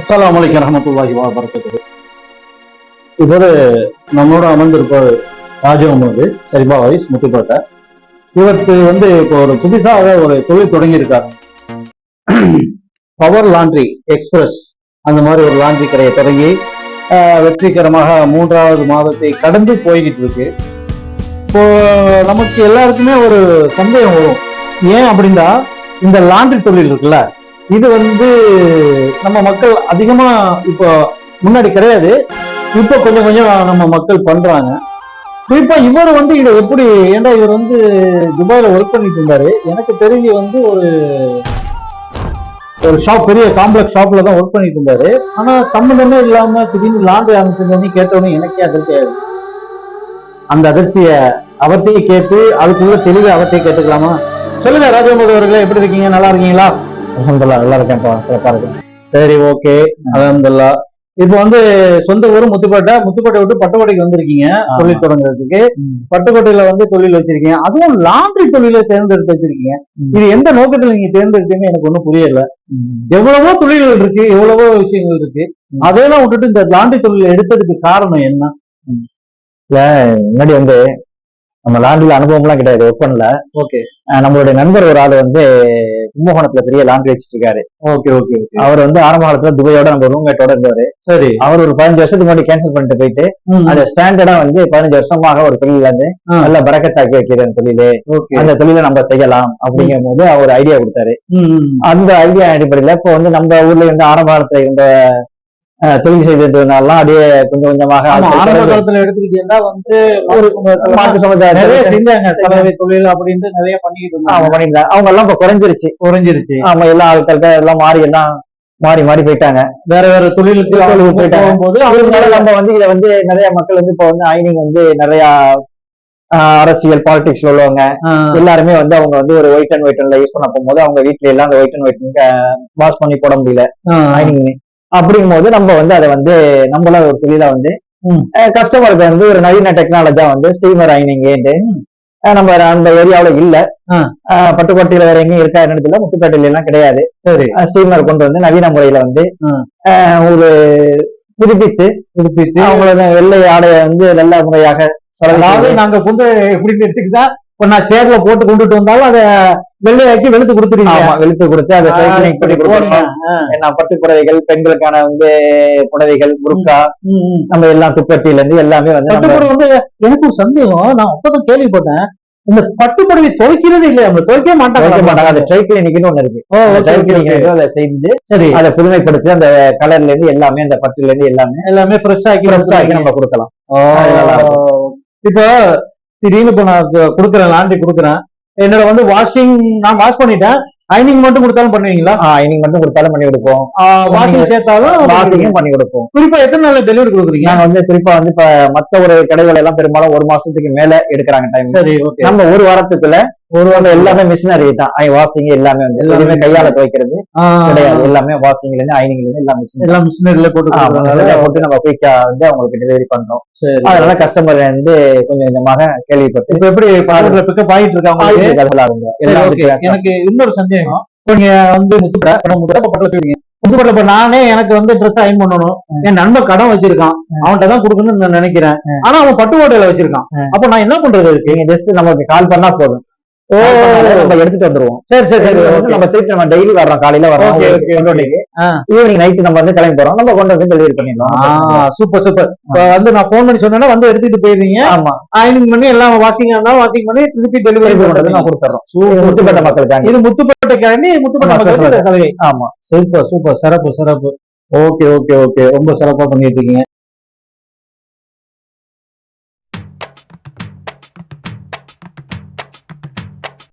அஸ்லாம் வலைக்கம் ரஹமத்துல்லாஹி வபரகாத்துஹு. இப்போது நம்மளோட அமர்ந்திருப்பவர் ராஜு முகமது சரிபா வைஸ் முத்துப்பேட்டை. இவருக்கு வந்து இப்போ ஒரு புதுசாக ஒரு தொழில் தொடங்கியிருக்காரு. பவர் லாண்ட்ரி எக்ஸ்பிரஸ் அந்த மாதிரி ஒரு லாண்ட்ரி கடையை தொடங்கி வெற்றிகரமாக மூன்றாவது மாதத்தை கடந்து போய்கிட்டு இருக்கு. இப்போ நமக்கு எல்லாருக்குமே ஒரு சந்தேகம் வரும். ஏன் அப்படின்னா இந்த லாண்ட்ரி தொழில் இருக்குல்ல இது வந்து நம்ம மக்கள் அதிகமா இப்போ முன்னாடி கிடையாது. இப்போ கொஞ்சம் கொஞ்சம் நம்ம மக்கள் பண்றாங்க. குறிப்பா இவர் வந்து இதை எப்படி ஏன்டா இவர் வந்து துபாயில ஒர்க் பண்ணிட்டு இருந்தாரு? எனக்கு தெரிஞ்சு வந்து ஒரு ஒரு ஷாப் பெரிய காம்ப்ளெக்ஸ் ஷாப்ல தான் ஒர்க் பண்ணிட்டு இருந்தாரு. ஆனா சம்மந்தமே இல்லாம திடீர்னு லாண்டரி ஆரம்பிச்சோடனே கேட்டோடனே எனக்கே அதிர்ச்சி ஆயிடுச்சு. அந்த அதிர்ச்சிய அவர்த்தையே கேட்டு அதுக்குள்ள தெளிவு அவர்த்தையே கேட்டுக்கலாமா? சொல்லுங்க ராஜமோதி அவர்களே எப்படி இருக்கீங்க? நல்லா இருக்கீங்களா? அலமதுல்லா நல்லா இருக்கேன்ப்பா சிறப்பா இருக்கேன் சரி ஓகே அலமதுல்லா இப்போ வந்து சொந்த ஊர் முத்துப்பேட்டை. முத்துப்பேட்டை விட்டு பட்டுக்கோட்டைக்கு வந்திருக்கீங்க தொழில் தொடங்குறதுக்கு. பட்டுக்கோட்டையில வந்து தொழில் வச்சிருக்கீங்க. அதுவும் லாண்ட்ரி தொழிலை தேர்ந்தெடுத்து வச்சிருக்கீங்க. இது எந்த நோக்கத்துல நீங்க தேர்ந்தெடுத்தீங்கன்னு எனக்கு ஒண்ணும் புரியல. எவ்வளவோ தொழில்கள் இருக்கு எவ்வளவோ விஷயங்கள் இருக்கு. ம். அதையெல்லாம் விட்டுட்டு இந்த லாண்ட்ரி தொழில் எடுத்ததுக்கு காரணம் என்ன? முன்னாடி வந்து நம்ம லாண்ட்ரில அனுபவம்லாம் கிடையாது ஒர்க் பண்ணல. ஓகே நம்மளுடைய நண்பர் ஒரு ஆள் வந்து கும்பகோணத்துல பெரிய லாண்ட்ரி வச்சிட்டு இருக்காரு. ஓகே ஓகே அவர் வந்து ஆரம்ப காலத்துல துபாயோட நம்ம ரூம்மேட்டோட இருந்தாரு. சரி. அவர் ஒரு பதினஞ்சு வருஷத்துக்கு முன்னாடி கேன்சல் பண்ணிட்டு போயிட்டு. அந்த ஸ்டாண்டர்டா வந்து பதினஞ்சு வருஷமாக ஒரு தொழில ஆ. நல்ல பறக்கத்தாக்கி வைக்கிற அந்த தொழிலு அந்த தொழிலை நம்ம செய்யலாம் அப்படிங்கும் போது அவர் ஐடியா கொடுத்தாரு. அந்த ஐடியா அடிப்படையில இப்போ வந்து நம்ம ஊர்ல இருந்து ஆரம்ப காலத்துல இருந்த தொழில் செய்ததுனாலாம் அப்படியே கொஞ்சம் கொஞ்சமாக ஆரம்ப காலத்துல எடுத்துக்கிட்டீங்கன்னா வந்து ஒரு மாற்று சமுதாய நிறைய நிறைய செஞ்சாங்க சலவை தொழில் அப்படின்ட்டு நிறைய பண்ணிக்கிட்டு அவங்க இருந்தாங்க பண்ணிருந்தாங்க. அவங்க எல்லாம் இப்ப குறைஞ்சிருச்சு. குறைஞ்சிருச்சு. ஆமா எல்லா ஆட்கள்கிட்ட எல்லாம் மாறி எல்லாம் மாறி மாறி போயிட்டாங்க. வேற வேற தொழிலுக்கு அவங்க போயிட்டாங்க. அதனால அவங்க நம்ம வந்து இதை வந்து நிறைய மக்கள் வந்து இப்ப வந்து ஐனிங் வந்து நிறைய அரசியல் பாலிடிக்ஸ்ல உள்ளவங்க எல்லாருமே வந்து அவங்க வந்து ஒரு ஒயிட் அண்ட் ஒயிட் யூஸ் பண்ண போகும்போது அவங்க வீட்ல எல்லாம் அந்த ஒயிட் அண்ட் ஒயிட் வாஷ் பண்ணி போட முடியல. ஐனிங் அப்படிங்கும் போது நம்ம வந்து அதை வந்து நம்மள ஒரு தொழிலா வந்து. கஸ்டமருக்கு வந்து ஒரு நவீன டெக்னாலஜியா வந்து ஸ்டீமர் ஐனிங்ட்டு நம்ம அந்த ஏரியாவுல இல்ல. பட்டுக்கோட்டையில வேற எங்கேயும் இருக்கா என்னன்னு தெரியல. முத்துப்பேட்டையில எல்லாம் கிடையாது. சரி. ஸ்டீமர் கொண்டு வந்து நவீன முறையில வந்து ஒரு புதுப்பித்து புதுப்பிச்சு அவங்களோட வெள்ளை ஆடையை வந்து நல்ல முறையாக அதாவது செய்து- நாங்க கொண்டு எப்படின்னு எடுத்துக்கிட்டா இப்ப நான் சேர்ல போட்டு கொண்டுட்டு வந்தாலும் அதை வெள்ளையாக்கி வெளுத்து கொடுத்துருவீங்க. ஆமா வெளுத்து கொடுத்து அதை சைக்கிளிங் பண்ணி கொடுக்கணும். என்ன பட்டு புடவைகள் பெண்களுக்கான வந்து புடவைகள் புர்கா ம், ம். நம்ம எல்லாம் துப்பட்டியில இருந்து எல்லாமே வந்து நம்ம வந்து எனக்கு ஒரு சந்தேகம். நான் அப்பதான் கேள்விப்பட்டேன். இந்த பட்டுப்புடவை துவைக்கிறது இல்லையா? துவைக்கவே துவைக்க மாட்டாங்க. அந்த மாட்டாங்க ட்ரை கிளினிக்னு ஒண்ணு இருக்கு. அந்த ட்ரை. கிளினிக் அதை செஞ்சு சரி. அதை புதுமைப்படுத்தி அந்த கலர்ல இருந்து எல்லாமே அந்த பட்டுல இருந்து எல்லாமே எல்லாமே ஃப்ரெஷ் ஆக்கி ஃப்ரெஷ் ஆக்கி நம்ம கொடுக்கலாம். இப்போ திடீர்னு இப்போ நான் கொடுக்குறேன் லாண்ட்ரி கொடுக்குறேன். என்னோட வந்து வாஷிங் நான் வாஷ் பண்ணிட்டேன். ஐனிங் மட்டும் கொடுத்தாலும் பண்ணுவீங்களா? இன்னைக்கு மட்டும் கொடுத்தாலும் பண்ணி கொடுப்போம். வாஷிங் சேர்த்தாலும் வாஷிங்கும் பண்ணி கொடுப்போம். குறிப்பா எத்தனை நாள்ல டெலிவரி கொடுக்குறீங்க? நாங்க வந்து குறிப்பா வந்து இப்ப மத்த ஒரு கடைகள் எல்லாம் பெரும்பாலும் ஒரு மாசத்துக்கு மேல எடுக்கிறாங்க டைம் நம்ம ஒரு வாரத்துக்குள்ள வாரம் எல்லாமே மிஷினரி தான். வாஷிங் எல்லாமே வந்து எல்லாமே கையால துவைக்கிறது கிடையாது. எல்லாமே வாஷிங்ல இருந்து ஐனிங்ல இருந்து எல்லாம் மிஷின் எல்லாம் மிஷினரியில போட்டு போட்டு நம்ம குயிக்கா வந்து அவங்களுக்கு டெலிவரி பண்றோம். அதனால கஸ்டமர் வந்து கொஞ்சம் கொஞ்சமாக கேள்விப்பட்டு இப்ப எப்படி பக்கத்துல பிக்கப் ஆயிட்டு இருக்காங்க எனக்கு இன்னொரு சந்தேகம். நீங்க வந்து முத்துப்பட பக்கத்துல போயிருக்கீங்க முத்துப்பட இப்ப நானே எனக்கு வந்து ட்ரெஸ் அயன் பண்ணணும். என் நண்பன் கடன் வச்சிருக்கான். அவன்கிட்ட தான் கொடுக்கணும்னு நான் நினைக்கிறேன். ஆனா அவன் பட்டு ஓட்டையில வச்சிருக்கான். அப்ப நான் என்ன பண்றது நீங்க ஜஸ்ட் நமக்கு கால் பண்ணா போதும். நம்ம எடுத்துட்டு வந்துருவோம். சரி சரி சரி. நம்ம திருப்பி நம்ம டெய்லி வர்றோம். காலையில ஆ. ஈவினிங் நைட் நம்ம வந்து கிளம்பி போறோம். நம்ம கொண்டு வந்து டெலிவரி பண்ணிடலாம். சூப்பர் சூப்பர் வந்து நான் போன் பண்ணி சொன்னேன்னா வந்து எடுத்துட்டு போயிருவீங்க ஆமா. அயனிங் பண்ணி எல்லாம் வாஷிங் இருந்தாலும் வாஷிங் பண்ணி திருப்பி டெலிவரி வந்து நான் கொடுத்துறோம். முத்துப்பேட்டை மக்களுக்காண்டி இது முத்துப்பேட்டை மக்களுக்கு சரி, இந்த சலுகை. ஆமா. சூப்பர் சூப்பர் சிறப்பு சிறப்பு. ஓகே ஓகே ஓகே ரொம்ப சிறப்பா பண்ணிட்டு இருக்கீங்க.